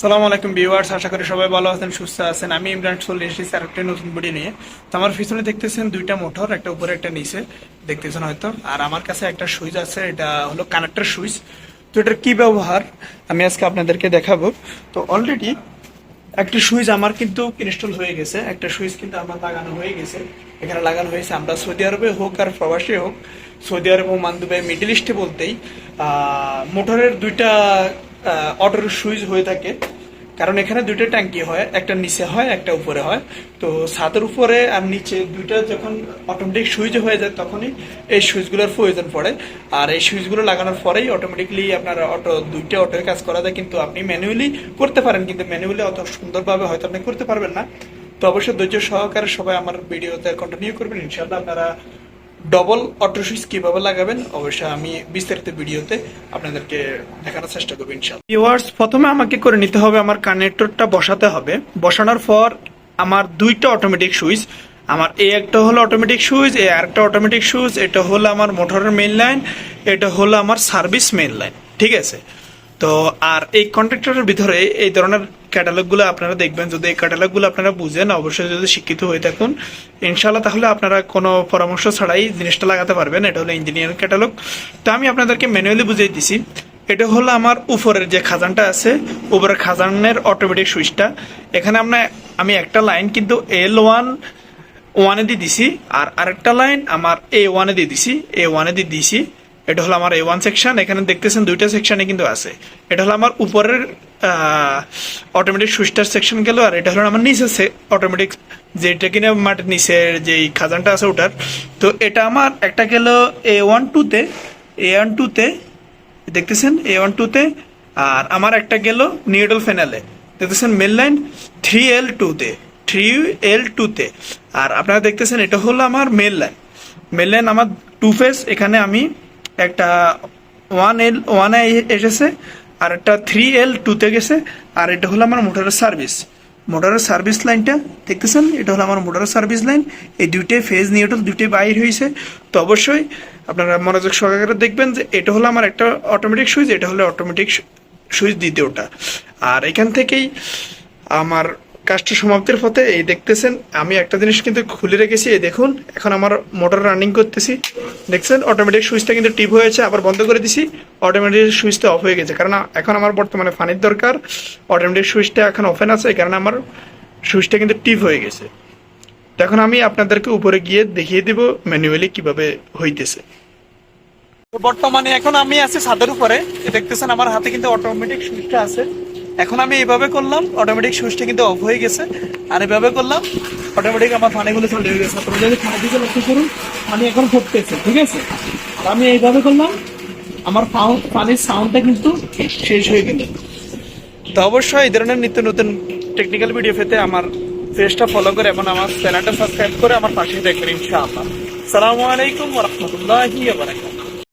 সালাম আলাইকুম ভিউয়ার্স, আশা করি সবাই ভালো আছেন, সুস্থ আছেন। আমি ইমরান চলে এসেছি আর একটা নতুন ভিডিও নিয়ে। তো আমার পিছনে দেখতেছেন দুইটা মোটর একটা উপরে, একটা নিচে। দেখতেছেন হয়তো। আর আমার কাছে একটা সুইচ আছে, এটা হলো কানেক্টর সুইচ। তো এটার কি ব্যবহার? আমি আজকে আপনাদেরকে দেখাবো। তো অলরেডি একটা সুইচ আমার কিন্তু ইনস্টল হয়ে গেছে। একটা সুইচ কিন্তু আমার লাগানো হয়ে গেছে। এখানে লাগানো হয়েছে আমরা সৌদি আরবে হোক আর প্রবাসী হোক। সৌদি আরব ও মান্দুবে মিডল ইস্টে বলতেই মোটরের দুইটা অটোর সুইচ হয়ে থাকে। কারণ এখানে দুইটা ট্যাঙ্কি হয়, একটা নিচে হয়, একটা উপরে হয়। তো ছাদের উপরে আর নিচে দুইটা যখন অটোমেটিক সুইচ হয়ে যায়, তখনই এই সুইচগুলোর প্রয়োজন পড়ে। আর এই সুইচগুলো লাগানোর পরেই অটোমেটিকলি আপনার অটো, দুইটা অটোয় কাজ করা যায়। কিন্তু আপনি ম্যানুয়ালি করতে পারেন, কিন্তু ম্যানুয়ালি অত সুন্দরভাবে হয়তো আপনি করতে পারবেন না। তো অবশ্যই ধৈর্য সহকারে সবাই আমার ভিডিওতে কন্টিনিউ করবেন। ইনশাল্লাহ আপনারা ডবল অটো সুইচ কীভাবে লাগাবেন? অবশ্যই আমি বিস্তারিত ভিডিওতে আপনাদেরকে দেখানোর চেষ্টা করব ইনশাল্লাহ ভিউয়ার্স প্রথমে আমাকে করে নিতে হবে আমার কানেক্টরটা বসাতে হবে। বসানোর পর আমার দুইটা অটোমেটিক সুইচ আমার এই একটা হলো অটোমেটিক সুইচ এই আরেকটা অটোমেটিক সুইচ এটা হলো আমার মোটরের মেইন লাইন এটা হলো আমার সার্ভিস মেইন লাইন ঠিক আছে? তো আর এই কন্ট্রাক্টরের ভিতরে এই ধরনের ক্যাটালগুলো আপনারা দেখবেন, যদি এই ক্যাটালগুলো আপনারা বুঝেন, অবশ্যই যদি শিক্ষিত হয়ে থাকুন ইনশাল্লাহ তাহলে আপনারা কোনো পরামর্শ ছাড়াই জিনিসটা লাগাতে পারবেন। এটা হলো ইঞ্জিনিয়ারিং ক্যাটালগ তো আমি আপনাদেরকে ম্যানুয়ালি বুঝিয়ে দিছি। এটা হলো আমার উপরের যে খাজানটা আছে, উপরের খাজানের অটোমেটিক সুইচটা এখানে আমরা, আমি একটা লাইন কিন্তু এল ওয়ান ওয়ানে দিয়ে দিছি, আর আরেকটা লাইন আমার এ ওয়ানে দিয়ে দিছি এ ওয়ানে দিয়ে দিছি। এটা হলো আমার এ ওয়ান সেকশন এখানে দেখতেছেন দুইটা সেকশনে কিন্তু আছে। এটা হলো আমার উপরের অটোমেটিক সুইচটার সেকশন গেল আর এটা হলো আমার নিচে অটোমেটিক যেটা কিনা মাটির নিচের যেই খাজানটা আছে ওটার। তো এটা আমার একটা গেল এ ওয়ান টুতে এ ওয়ান টুতে দেখতেছেন? এ ওয়ান টুতে আর আমার একটা গেল নিউডল ফেনালে দেখতেছেন মেন লাইন থ্রি এল টুতে থ্রি এল টুতে আর আপনারা দেখতেছেন এটা হলো আমার মেল লাইন মেল লাইন আমার টু ফেস এখানে আমি একটা ওয়ান এল ওয়ানে এসেছে। আর একটা থ্রি এল টুতে গেছে, আর এটা হলো আমার মোটরের সার্ভিস মোটরের সার্ভিস লাইনটা দেখতেছেন? এটা হলো আমার মোটরের সার্ভিস লাইন এই দুইটাই ফেজ নিয়ে নিউট্রাল দুইটাই বাইর হয়েছে। তো অবশ্যই আপনারা মনোযোগ সহকারে দেখবেন যে এটা হলো আমার একটা অটোমেটিক সুইচ এটা হলো অটোমেটিক সুইচ দ্বিতীয়টা আর এখান থেকেই আমার কাজটা সমাপ্তির পথে এই দেখতেছেন, আমি একটা জিনিস কিন্তু খুলে রেখেছি, এই দেখুন, এখন আমার মোটর রানিং করতেছি। দেখছেন? অটোমেটিক সুইচটা কিন্তু টিপ হয়েছে, আবার বন্ধ করে দিছি। অটোমেটিক সুইচটা অফ হয়ে গেছে। কারণ এখন আমার বর্তমানে পানির দরকার অটোমেটিক সুইচটা এখন ওপেন আছে, এই কারণে আমার সুইচটা কিন্তু টিপ হয়ে গেছে। এখন আমি আপনাদেরকে উপরে গিয়ে দেখিয়ে দিব ম্যানুয়ালি কীভাবে হইতেছে। বর্তমানে এখন আমি আছি ছাদের উপরে। দেখতেছেন আমার হাতে কিন্তু অটোমেটিক সুইচটা আছে। এখন আমি এইভাবে করলাম অটোমেটিক সুইচটা কিন্তু অফ হয়ে গেছে। আর এইভাবে করলাম অটোমেটিক আমার পানিগুলো চালু হয়ে গেছে। আপনারা যদি পানি দিকে লক্ষ্য করুন পানি এখন ফুটতেছে, ঠিক আছে? আমি এইভাবে করলাম আমার পানির সাউন্ডটা কিন্তু শেষ হয়ে গেল। তো অবশ্যই এই ধরনের নিত্য নতুন টেকনিক্যাল ভিডিও পেতে আমার পেজটা ফলো করে এবং আমার চ্যানেলটা সাবস্ক্রাইব করে আমার পাশে দেখবেন ইনশাআল্লাহ। সালামু আলাইকুম রাহমাতুল্লাহি বারাকাতুহু।